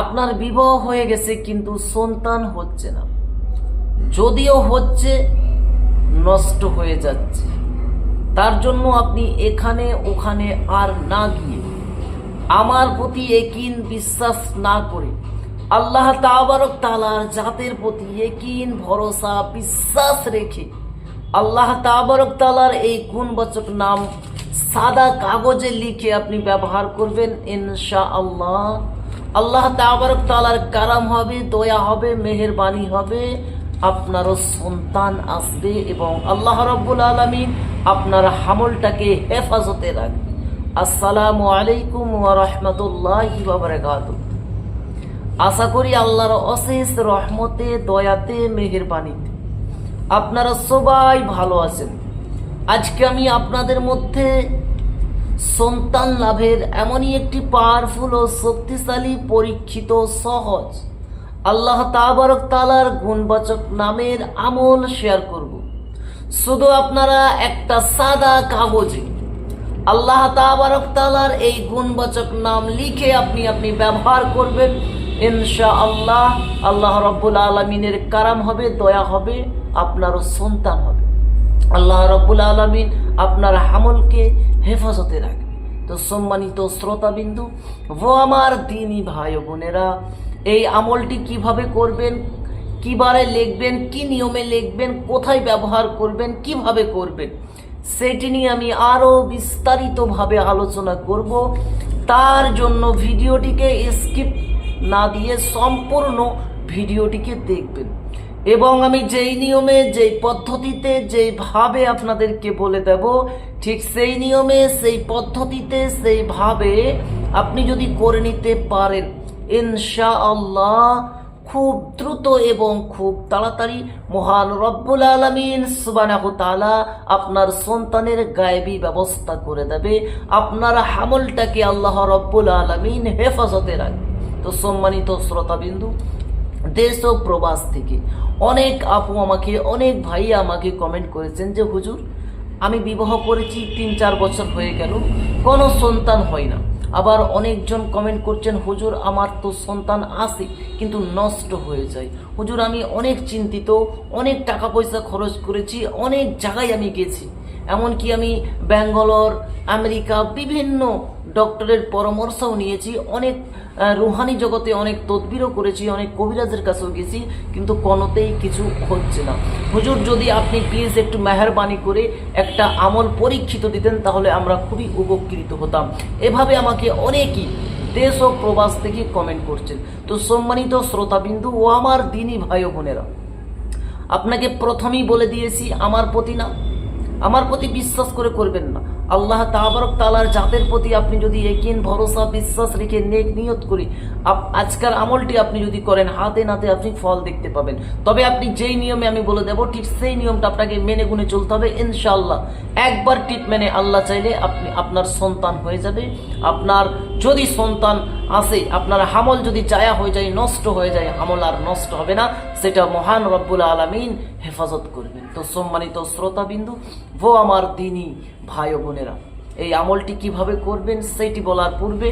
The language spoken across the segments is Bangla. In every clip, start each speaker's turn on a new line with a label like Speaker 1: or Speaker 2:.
Speaker 1: আপনার বিবাহ হয়ে গেছে, কিন্তু সন্তান হচ্ছে না। যদিও হচ্ছে, নষ্ট হয়ে যাচ্ছে। তার জন্য আপনি এখানে, ওখানে আর না গিয়ে আমার প্রতি একিন বিশ্বাস না করে আল্লাহ তাবারক তালার জাতের প্রতি একিন ভরসা, বিশ্বাস রেখে আল্লাহ তাবারক তালার এই গুণবাচক নাম সাদা কাগজে লিখে আপনি ব্যবহার করবেন ইনশা আল্লাহ আল্লাহ তালার কারাম হবে, দয়া হবে, মেহেরবানি হবে, আপনারও সন্তান আসবে এবং আল্লাহ রব্বুল আলমিন আপনার হামলটাকে হেফাজতে রাখবে। আসসালামু আলাইকুম রাহমাতুল্লাহি ওয়া বারাকাতুহু। আশা করি আল্লাহর অশেষ রহমতে, দয়াতে, মেহেরবানিতে আপনারা সবাই ভালো আছেন। আজকে আমি আপনাদের মধ্যে সন্তান লাভের এমনই একটি পাওয়ারফুল ও শক্তিশালী পরীক্ষিত সহজ। আল্লাহ তাবারক তালার গুণবাচক নামের আমল শেয়ার করব। শুধু আপনারা একটা সাদা কাগজে আল্লাহ তাবারক তালার এই গুণবাচক নাম লিখে আপনি আপনি ব্যবহার করবেন। ইনশা আল্লাহ আল্লাহ রব্বুল আলমিনের কারাম হবে, দয়া হবে, আপনারও সন্তান হবে। আল্লাহ রব্বুল আলমিন আপনার হামলকে হেফাজতে রাখবে। তো সম্মানিত শ্রোতাবিন্দু, ও আমার দিনী ভাই বোনেরা, এই আমলটি কীভাবে করবেন, কিবারে লিখবেন, কি নিয়মে লিখবেন, কোথায় ব্যবহার করবেন, কীভাবে করবেন, সেটি নিয়ে আমি আরও বিস্তারিতভাবে আলোচনা করব। তার জন্য ভিডিওটিকে স্কিপ না দিয়ে সম্পূর্ণ ভিডিওটিকে দেখবেন। এবং আমি যেই নিয়মে, যেই পদ্ধতিতে যেইভাবে আপনাদেরকে বলে দেব, ঠিক সেই নিয়মে, সেই পদ্ধতিতে সেইভাবে আপনি যদি করে নিতে পারেন ইনশা আল্লাহ খুব দ্রুত এবং খুব তাড়াতাড়ি মহান রব্বুল আলমিন সুবানাহ তালা আপনার সন্তানের গায়েবি ব্যবস্থা করে দেবে, আপনার হামলটাকে আল্লাহ রব্বুল আলমিন হেফাজতে রাখবে। তো সম্মানিত শ্রোতাবিন্দু দেশ ও প্রবাস থেকে। অনেক আপু আমাকে, অনেক ভাই আমাকে কমেন্ট করেছেন যে, হুজুর, আমি বিবাহ করেছি তিন চার বছর হয়ে গেল, কোনো সন্তান হয় না। আবার অনেকজন কমেন্ট করছেন, হুজুর, আমার তো সন্তান আসে কিন্তু নষ্ট হয়ে যায়। হুজুর, আমি অনেক চিন্তিত, অনেক টাকা পয়সা খরচ করেছি, অনেক জায়গায় আমি গেছি। এমনকি আমি ব্যাঙ্গালোর, আমেরিকা বিভিন্ন ডক্টরের পরামর্শও নিয়েছি, অনেক রুহানি জগতে অনেক তদবিরও করেছি, অনেক কবিরাজের কাছেও গেছি, কিন্তু কোনোতেই কিছু হচ্ছে না। হুজুর, যদি আপনি প্লিজ একটু মেহরবানি করে একটা আমল পরীক্ষিত দিতেন, তাহলে আমরা খুবই উপকৃত হতাম। এভাবে আমাকে অনেকই দেশ ও প্রবাস থেকে কমেন্ট করছেন। তো সম্মানিত শ্রোতাবিন্দু ও আমার দিনী ভাই বোনেরা, আপনাকে প্রথমেই বলে দিয়েছি, আমার প্রতি না আমার প্রতি বিশ্বাস করে করবেন না। আল্লাহ তাবারক তালার জাতের প্রতি আপনি যদি একিন ভরসা, বিশ্বাস রেখে নেক নিয়ত করি আজকের আমলটি আপনি যদি করেন, হাতে নাতে আপনি ফল দেখতে পাবেন। তবে আপনি যেই নিয়মে আমি বলে দেব, ঠিক সেই নিয়মটা আপনাকে মেনে গুনে চলতে হবে ইনশাআল্লাহ। একবার টিপ মেনে আল্লাহ চাইলে আপনি আপনার সন্তান হয়ে যাবে, আপনার যদি সন্তান আসে, আপনার হামল যদি চায়া হয়ে যায়, নষ্ট হয়ে যায়, আমল আর নষ্ট হবে না। সেটা মহান রব্বুল আলমিন হেফাজত করবেন। তো সম্মানিত শ্রোতাবিন্দু, ও আমার দিনী ভাই বোনেরা, এই আমলটি কীভাবে করবেন সেটি বলার পূর্বে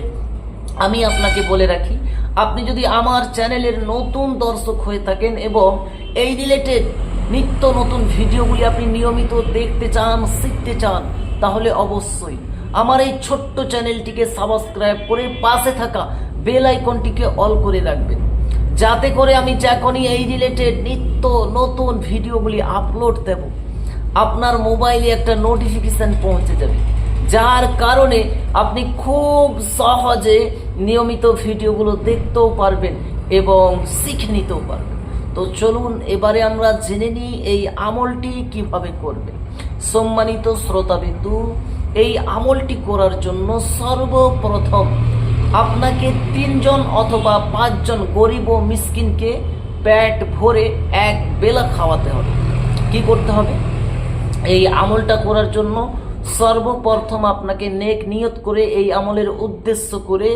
Speaker 1: আমি আপনাকে বলে রাখি, আপনি যদি আমার চ্যানেলের নতুন দর্শক হয়ে থাকেন এবং এই রিলেটেড নিত্য নতুন ভিডিওগুলি আপনি নিয়মিত দেখতে চান, শিখতে চান, তাহলে অবশ্যই আমার এই ছোট্ট চ্যানেলটিকে সাবস্ক্রাইব করে পাশে থাকা বেল আইকনটিকে অল করে রাখবেন। যাতে করে আমি যখনই এই রিলেটেড নিত্য নতুন ভিডিওগুলি আপলোড দেব, আপনার মোবাইলে একটা নোটিফিকেশান পৌঁছে যাবে। যার কারণে আপনি খুব সহজে নিয়মিত ভিডিওগুলো দেখতেও পারবেন এবং শিখে নিতেও পারবেন। তো চলুন এবারে আমরা জেনে নিই এই আমলটি কীভাবে করবে সম্মানিত শ্রোতাবিন্দু এই আমলটি করার জন্য সর্বপ্রথম আপনাকে তিনজন অথবা পাঁচজন গরিব ও মিসকিনকে পেট ভরে এক বেলা খাওয়াতে হবে। কি করতে হবে? এই আমলটা করার জন্য সর্বপ্রথম আপনাকে নেক নিয়ত করে এই আমলের উদ্দেশ্য করে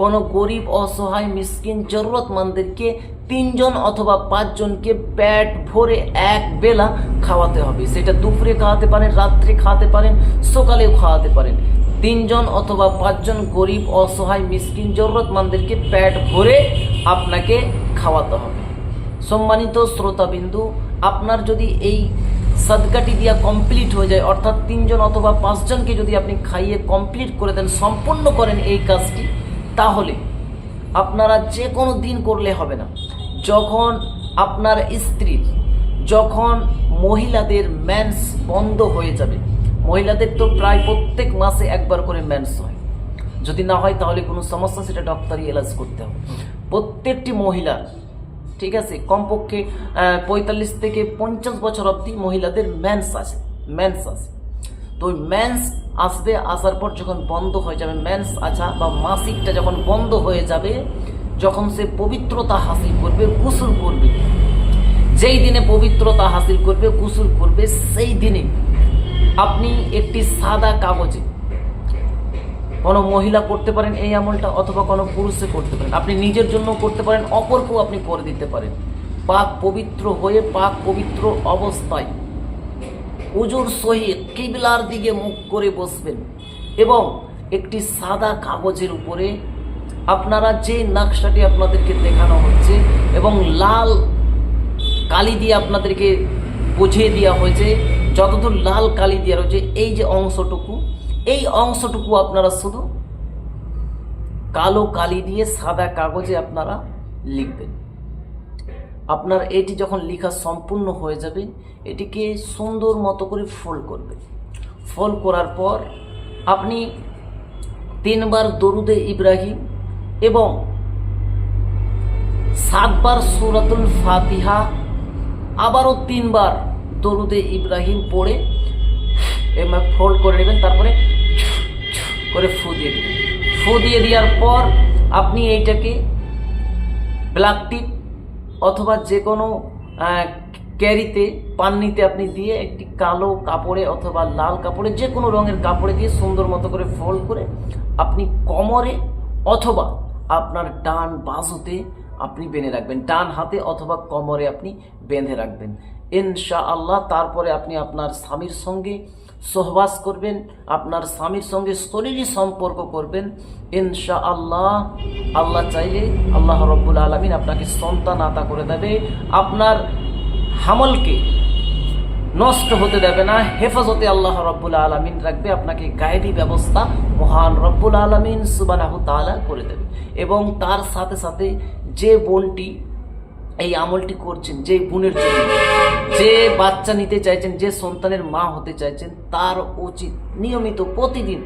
Speaker 1: কোনো গরিব, অসহায়, মিসকিন, জরুরতমন্দেরকে তিনজন অথবা পাঁচজনকে পেট ভরে এক বেলা খাওয়াতে হবে। সেটা দুপুরে খাওয়াতে পারেন, রাত্রে খাওয়াতে পারেন, সকালেও খাওয়াতে পারেন। তিনজন অথবা পাঁচজন গরিব, অসহায়, মিসকিন, জরুরতমন্দেরকে পেট ভরে আপনাকে খাওয়াতে হবে। সম্মানিত শ্রোতাবিন্দু, আপনার যদি এই সদকাটি দিয়া কমপ্লিট হয়ে যায়, অর্থাৎ তিনজন অথবা পাঁচজনকে যদি আপনি খাইয়ে কমপ্লিট করে দেন, সম্পূর্ণ করেন এই কাজটি তাহলে আপনারা যে কোনো দিন করলে হবে না। যখন আপনার স্ত্রীর যখন মহিলাদের ম্যান্স বন্ধ হয়ে যাবে, মহিলাদের তো প্রায় প্রত্যেক মাসে একবার করে ম্যান্স হয়। যদি না হয় তাহলে কোনো সমস্যা, সেটা ডক্টরি এলাজ করতে হবে। প্রত্যেকটি মহিলা, ঠিক আছে, কমপক্ষে পঁয়তাল্লিশ থেকে পঞ্চাশ বছর অবধি মহিলাদের ম্যান্স আছে ম্যান্স আছে। তো ওই ম্যান্স আসবে, আসার পর যখন বন্ধ হয়ে যাবে ম্যান্স আছা বা মাসিকটা যখন বন্ধ হয়ে যাবে, যখন সে পবিত্রতা হাসিল করবে, গোসল করবে। যেই দিনে পবিত্রতা হাসিল করবে, গোসল করবে, সেই দিনে আপনি একটি সাদা কাগজে কোনো মহিলা করতে পারেন এই আমলটা অথবা কোনো পুরুষে করতে পারেন। আপনি নিজের জন্য করতে পারেন, অপরকেও আপনি করে দিতে পারেন। পাক পবিত্র হয়ে পাক পবিত্র অবস্থায় উজুর সহিত কিবলার দিকে মুখ করে বসবেন এবং একটি সাদা কাগজের উপরে আপনারা যে নকশাটি আপনাদেরকে দেখানো হচ্ছে এবং লাল কালি দিয়ে আপনাদেরকে বুঝিয়ে দেওয়া হয়েছে, যতদূর লাল কালি দেওয়া রয়েছে, এই যে অংশটুকু, এই অংশটুকু আপনারা শুধু কালো কালি দিয়ে সাদা কাগজে আপনারা লিখবেন। আপনার এটি যখন লেখা সম্পূর্ণ হয়ে যাবে, এটিকে সুন্দর মতো করে ফোল্ড করবে। ফোল্ড করার পর আপনি তিনবার দরুদে ইব্রাহিম এবং সাতবার সুরাতুল ফাতিহা আবারও তিনবার দরুদে ইব্রাহিম পড়ে এবার ফোল্ড করে নেবেন, তারপরে করে ফু দিয়ে দেবেন। ফু দিয়ে দেওয়ার পর আপনি এইটাকে ব্ল্যাক টিপ অথবা যে কোনো ক্যারিতে পান্নিতে আপনি দিয়ে একটি কালো কাপড়ে অথবা লাল কাপড়ে যে কোনো রঙের কাপড়ে দিয়ে সুন্দর মতো করে ফোল্ড করে আপনি কোমরে অথবা আপনার ডান বাজুতে আপনি বেঁধে রাখবেন। ডান হাতে অথবা কোমরে আপনি বেঁধে রাখবেন। ইনশা আল্লাহ তারপরে আপনি আপনার স্বামীর সঙ্গে সহবাস করবেন, আপনার স্বামীর সঙ্গে শরীরী সম্পর্ক করবেন ইনশা আল্লাহ আল্লাহ চাইলে আল্লাহ রব্বুল আলমিন আপনাকে সন্তান আতা করে দেবে। আপনার হামলকে নষ্ট হতে দেবে না, হেফাজতে আল্লাহ রব্বুল আলমিন রাখবে, আপনাকে গায়েবী ব্যবস্থা মহান রব্বুল আলমিন সুবানাহ তালা করে দেবে। এবং তার সাথে সাথে যে বোনটি এই আমলটি করছেন, যে বোনের জন্য, যে বাচ্চা নিতে চাইছেন, যে সন্তানের মা হতে চাইছেন, তার উচিত নিয়মিত প্রতিদিন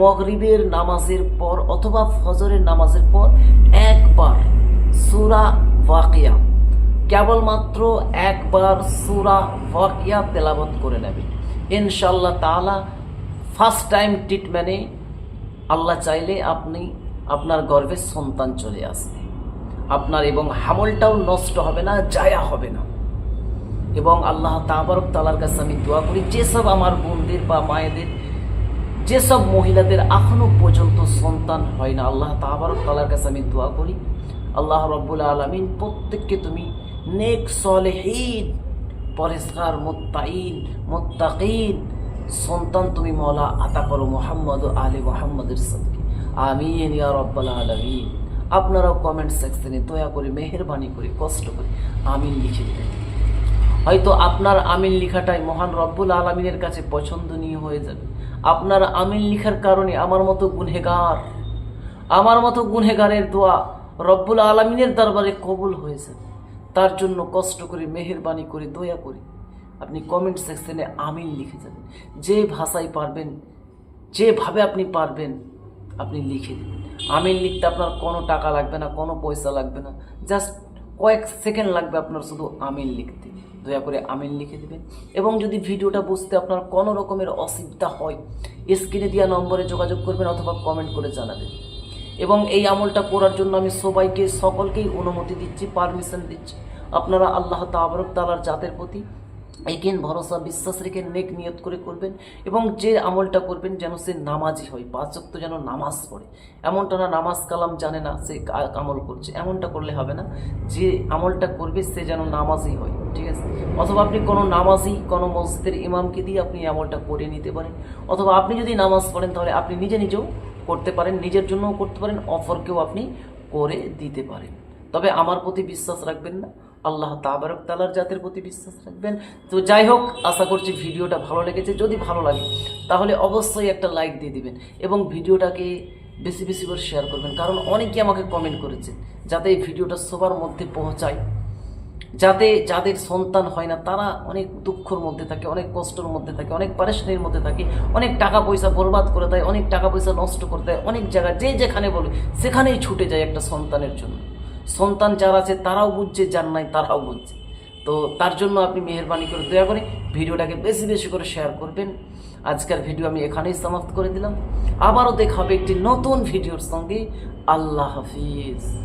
Speaker 1: মগরিবের নামাজের পর অথবা ফজরের নামাজের পর একবার সুরা ওয়াকিয়া, কেবলমাত্র একবার সুরা ওয়াকিয়া তেলাবত করে নেবে ইনশাল্লাহ তাআলা ফার্স্ট টাইম ট্রিটমেন্টে আল্লাহ চাইলে আপনি আপনার গর্ভে সন্তান চলে আসবে। আপনার এবং হামলটাও নষ্ট হবে না, জায়া হবে না। এবং আল্লাহ তাবারক তালার কাছে আমি দোয়া করি, যেসব আমার বোনদের বা মায়েদের, যেসব মহিলাদের এখনও পর্যন্ত সন্তান হয় না, আল্লাহ তাবারক তালার কাছে আমি দোয়া করি, আল্লাহ রব্বুল আলমিন প্রত্যেককে তুমি নেক, সলেহীন পরেশগার মোত্তাইন, মোত্তাকিন সন্তান তুমি মৌলা আতা করো মোহাম্মদ আলী মোহাম্মদের সঙ্গে আমিন ইয়া রব্বাল আলমিন। আপনারাও কমেন্ট সেকশনে দয়া করে মেহরবানি করে, কষ্ট করে আমিন লিখে দেবেন। হয়তো আপনার আমিন লেখাটাই মহান রব্বুল আলমিনের কাছে পছন্দনীয় হয়ে যাবে। আপনার আমিন লেখার কারণে আমার মতো গুনহেগার, আমার মতো গুনহেগারের দোয়া রব্বুল আলমিনের দরবারে কবুল হয়ে যাবে। তার জন্য কষ্ট করে, মেহরবানি করে, দয়া করে আপনি কমেন্ট সেকশনে আমিন লিখে যাবেন। যে ভাষায় পারবেন, যেভাবে আপনি পারবেন, আপনি লিখে দেবেন। আমিন লিখতে আপনার কোনো টাকা লাগবে না, কোনো পয়সা লাগবে না জাস্ট কয়েক সেকেন্ড লাগবে আপনার শুধু আমিন লিখতে। দয়া করে আমিন লিখে দেবেন। এবং যদি ভিডিওটা বুঝতে আপনার কোনো রকমের অসুবিধা হয় স্ক্রিনে দেওয়া নম্বরে যোগাযোগ করবেন অথবা কমেন্ট করে জানাবেন। এবং এই আমলটা করার জন্য আমি সবাইকে, সকলকেই অনুমতি দিচ্ছি পারমিশন দিচ্ছি। আপনারা আল্লাহ তাবরক তালার জাতের প্রতি একেন ভরসা, বিশ্বাস রেখে নেক নিয়ত করে করবেন এবং যে আমলটা করবেন যেন সে নামাজি হয়। পাঁচক্ত যেন নামাজ পড়ে। এমনটা না, নামাজ কালাম জানে না সে আমল করছে। এমনটা করলে হবে না। যে আমলটা করবে সে যেন নামাজি হয়, ঠিক আছে? অথবা আপনি কোনো নামাজি, কোনো মসজিদের ইমামকে দিয়ে আপনি আমলটা করে নিতে পারেন। অথবা আপনি যদি নামাজ পড়েন, তাহলে আপনি নিজে নিজেও করতে পারেন, নিজের জন্যও করতে পারেন, অফরকেও আপনি করে দিতে পারেন। তবে আমার প্রতি বিশ্বাস রাখবেন না। আল্লাহ তাবারক তালার জাতের প্রতি বিশ্বাস রাখবেন। তো যাই হোক, আশা করছি ভিডিওটা ভালো লেগেছে। যদি ভালো লাগে, তাহলে অবশ্যই একটা লাইক দিয়ে দিবেন এবং ভিডিওটাকে বেশি বেশি করে শেয়ার করবেন। কারণ অনেকে আমাকে কমেন্ট করেছে, যাতে এই ভিডিওটা সবার মধ্যে পৌঁছায়। যাতে যাদের সন্তান হয় না, তারা অনেক দুঃখর মধ্যে থাকে, অনেক কষ্টের মধ্যে থাকে, অনেক পারেশানির মধ্যে থাকে, অনেক টাকা পয়সা বরবাদ করে দেয়, অনেক টাকা পয়সা নষ্ট করে দেয়, অনেক জায়গায় যে যেখানে বলে, সেখানেই ছুটে যায় একটা সন্তানের জন্য। সন্তান যারা আছে, তারাও বুঝছে, যার নাই তারাও বুঝছে। তো তার জন্য আপনি মেহরবানি করে দয়া করে ভিডিওটাকে বেশি বেশি করে শেয়ার করবেন। আজকের ভিডিও আমি এখানেই সমাপ্ত করে দিলাম। আবারও দেখাবে একটি নতুন ভিডিওর সঙ্গে। আল্লাহ হাফিজ।